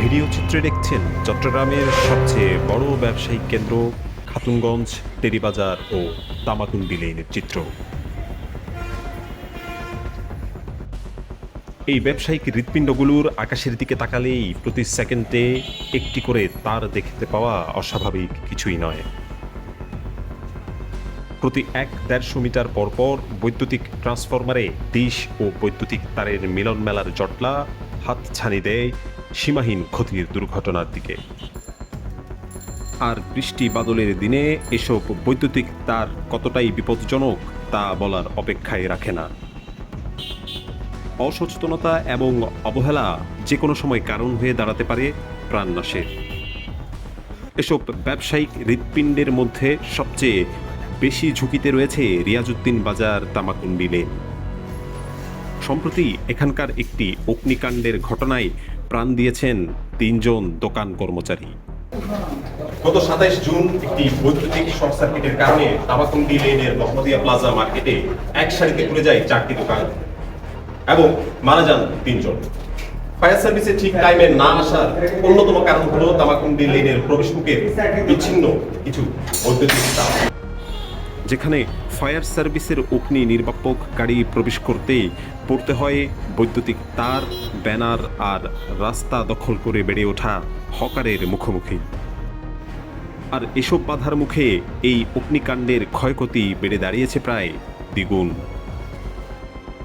Video চিত্রে দেখছেন চট্টগ্রামের সবচেয়ে বড় ব্যবসায়িক কেন্দ্র খাতুনগঞ্জ, টেরিবাজার ও তামাকুন্ডি লেনের চিত্র। এই ব্যবসায়িক হৃৎপিণ্ডগুলোর আকাশের দিকে তাকালেই প্রতি সেকেন্ডে একটি করে তার দেখতে পাওয়া অস্বাভাবিক কিছুই নয়। প্রতি এক দেড়শো মিটার পরপর বৈদ্যুতিক ট্রান্সফরমারে ডিশ ও বৈদ্যুতিক তারের মিলন মেলার জটলা হাত ছানি দেয় সীমাহীন ক্ষতির দুর্ঘটনার দিকে। আর বৃষ্টি বাদলের দিনে এসব বৈদ্যুতিক তার কতটাই বিপজ্জনক তা বলার অপেক্ষায় রাখে না। অসচেতনতা এবং অবহেলা যে কোনো সময় কারণ হয়ে দাঁড়াতে পারে প্রাণনাশের। এসব ব্যবসায়িক হৃৎপিণ্ডের মধ্যে সবচেয়ে বেশি ঝুঁকিতে রয়েছে রিয়াজউদ্দিন বাজার তামাকুন্ডি লেন। সম্প্রতি এখানকার একটি অগ্নিকাণ্ডের ঘটনায় প্রাণ দিয়েছেন তিনজন দোকান কর্মচারী। গত সাতাইশ জুন একটি বৈদ্যুতিক শর্ট সার্কিটের কারণে তামাকুন্ডি লেনের মোহাম্মদিয়া প্লাজা মার্কেটে এক সারিতে পুড়ে যায় চারটি দোকান এবং মারা যান তিনজন। ফায়ার সার্ভিসে ঠিক টাইমে না আসার অন্যতম কারণ হলো তামাকুন্ডি লেনের প্রবেশমুখে বিচ্ছিন্ন কিছু বৈদ্যুতিক তার। যেখানে ফায়ার সার্ভিসের অগ্নি নির্বাপক গাড়ি প্রবেশ করতেই পড়তে হয় বৈদ্যুতিক তার, ব্যানার আর রাস্তা দখল করে বেড়ে ওঠা হকারের মুখোমুখি। আর এসব বাধার মুখে এই অগ্নিকাণ্ডের ক্ষয়ক্ষতি বেড়ে দাঁড়িয়েছে প্রায় দ্বিগুণ।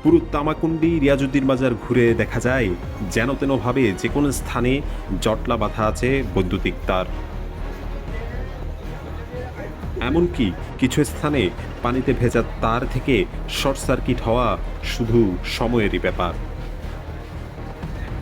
পুরো তামাকুন্ডি রিয়াজুদ্দিন বাজার ঘুরে দেখা যায়, যেন তেনভাবে যে কোনো স্থানে জটলা বাঁধা আছে বৈদ্যুতিক তার। এমনকি কিছু স্থানে পানিতে ভেজা তার থেকে শর্ট সার্কিট হওয়া শুধু সময়েরই ব্যাপার।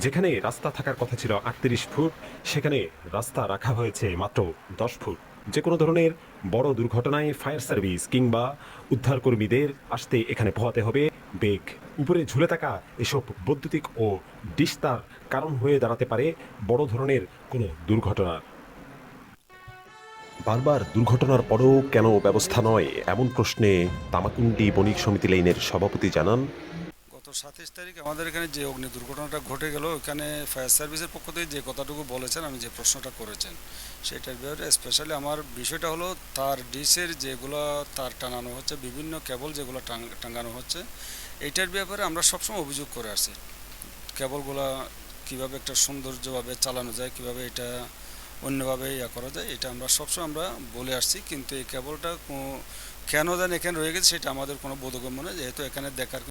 যেখানে রাস্তা থাকার কথা ছিল আটত্রিশ ফুট, সেখানে রাস্তা রাখা হয়েছে মাত্র দশ ফুট। যে কোনো ধরনের বড় দুর্ঘটনায় ফায়ার সার্ভিস কিংবা উদ্ধারকর্মীদের আসতে এখানে পোহাতে হবে। বেগ। উপরে ঝুলে থাকা এসব বৈদ্যুতিক ও ডিস্তার কারণ হয়ে দাঁড়াতে পারে বড় ধরনের কোনো দুর্ঘটনার বারবার দুর্ঘটনার পরেও কেন ব্যবস্থা নয়? এমন প্রশ্নে তামাকুন্ডি বণিক সমিতি লাইনের সভাপতি জানান, গত সাতাইশ তারিখ আমাদের এখানে যে অগ্নি দুর্ঘটনাটা ঘটে গেল ওখানে ফায়ার সার্ভিসের পক্ষ থেকে যে কথাটুকু বলেছেন, আমি যে প্রশ্নটা করেছেন, সেটার ব্যাপারে স্পেশালি আমার বিষয়টা হলো, তার ডিশের যেগুলো তার টাঙানো হচ্ছে, বিভিন্ন কেবল যেগুলো টাঙানো হচ্ছে এইটার ব্যাপারে আমরা সবসময় অভিযোগ করে আসি। কেবলগুলো কীভাবে একটা সৌন্দর্যভাবে চালানো যায়, কীভাবে এটা অন্যভাবে ইয়া করা যায়, এটা আমরা সবসময় আমরা বলে আসছি। কিন্তু এই কেবলটা কেন যেন এখানে রয়ে গেছে সেটা আমাদের কোনো বোধগম্য নয়, যেহেতু এখানে দেখার